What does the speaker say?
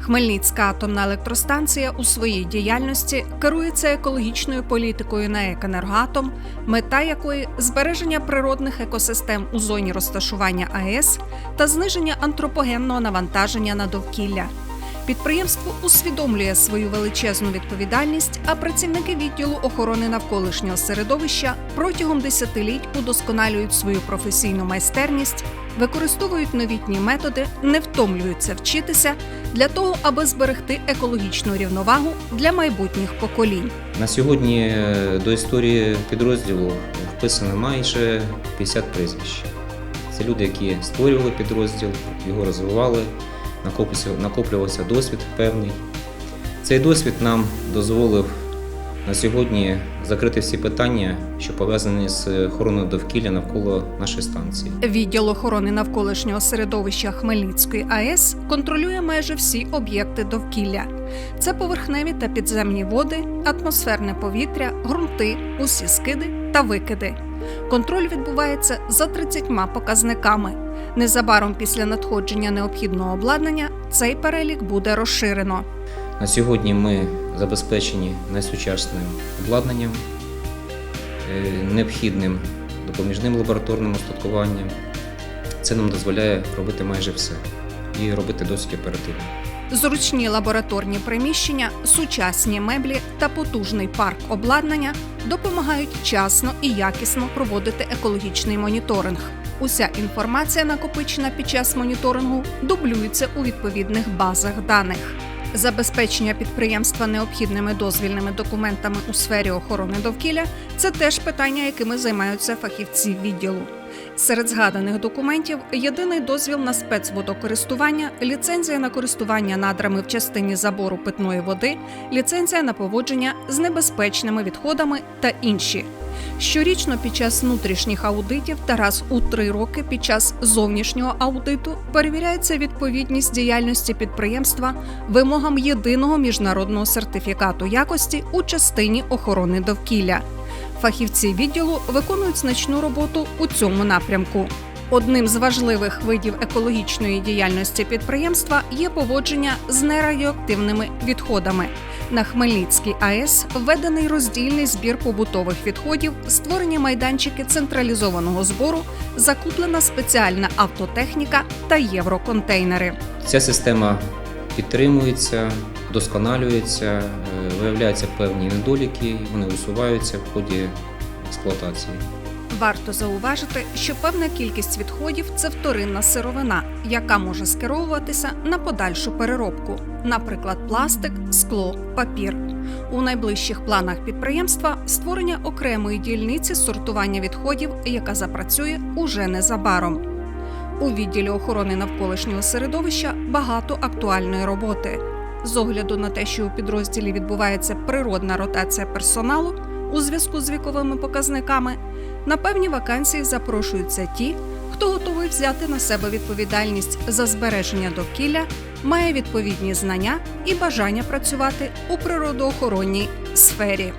Хмельницька атомна електростанція у своїй діяльності керується екологічною політикою на екенергатом, мета якої збереження природних екосистем у зоні розташування АЕС та зниження антропогенного навантаження на довкілля. Підприємство усвідомлює свою величезну відповідальність, а працівники відділу охорони навколишнього середовища протягом десятиліть удосконалюють свою професійну майстерність, використовують новітні методи, не втомлюються вчитися для того, аби зберегти екологічну рівновагу для майбутніх поколінь. На сьогодні е, до історії підрозділу вписано майже 50 прізвищ. Це люди, які створювали підрозділ, його розвивали, накоплювався, досвід певний. Цей досвід нам дозволив на сьогодні закрити всі питання, що пов'язані з охороною довкілля навколо нашої станції. Відділ охорони навколишнього середовища Хмельницької АЕС контролює майже всі об'єкти довкілля. Це поверхневі та підземні води, атмосферне повітря, ґрунти, усі скиди та викиди. Контроль відбувається за 30 показниками. Незабаром після надходження необхідного обладнання цей перелік буде розширено. На сьогодні ми забезпечені найсучасним обладнанням, е, необхідним допоміжним лабораторним устаткуванням. Це нам дозволяє робити майже все і робити досить оперативно. Зручні лабораторні приміщення, сучасні меблі та потужний парк обладнання допомагають вчасно і якісно проводити екологічний моніторинг. Уся інформація, накопичена під час моніторингу, дублюється у відповідних базах даних. Забезпечення підприємства необхідними дозвільними документами у сфері охорони довкілля це теж питання, якими займаються фахівці відділу. Серед згаданих документів єдиний дозвіл на спецводокористування, ліцензія на користування надрами в частині забору питної води, ліцензія на поводження з небезпечними відходами та інші. Щорічно під час внутрішніх аудитів та раз у три роки під час зовнішнього аудиту перевіряється відповідність діяльності підприємства вимогам єдиного міжнародного сертифікату якості у частині охорони довкілля. Фахівці відділу виконують значну роботу у цьому напрямку. Одним з важливих видів екологічної діяльності підприємства є поводження з нерадіоактивними відходами. На Хмельницькій АЕС введений роздільний збір побутових відходів, створені майданчики централізованого збору, закуплена спеціальна автотехніка та євроконтейнери. Ця система підтримується, досконалюється, е, виявляються певні недоліки, вони усуваються в ході експлуатації. Варто зауважити, що певна кількість відходів це вторинна сировина, яка може скеровуватися на подальшу переробку, наприклад, пластик, скло, папір. У найближчих планах підприємства створення окремої дільниці сортування відходів, яка запрацює уже незабаром. У відділі охорони навколишнього середовища багато актуальної роботи. З огляду на те, що у підрозділі відбувається природна ротація персоналу у зв'язку з віковими показниками, на певні вакансії запрошуються ті, хто готовий взяти на себе відповідальність за збереження довкілля, має відповідні знання і бажання працювати у природоохоронній сфері.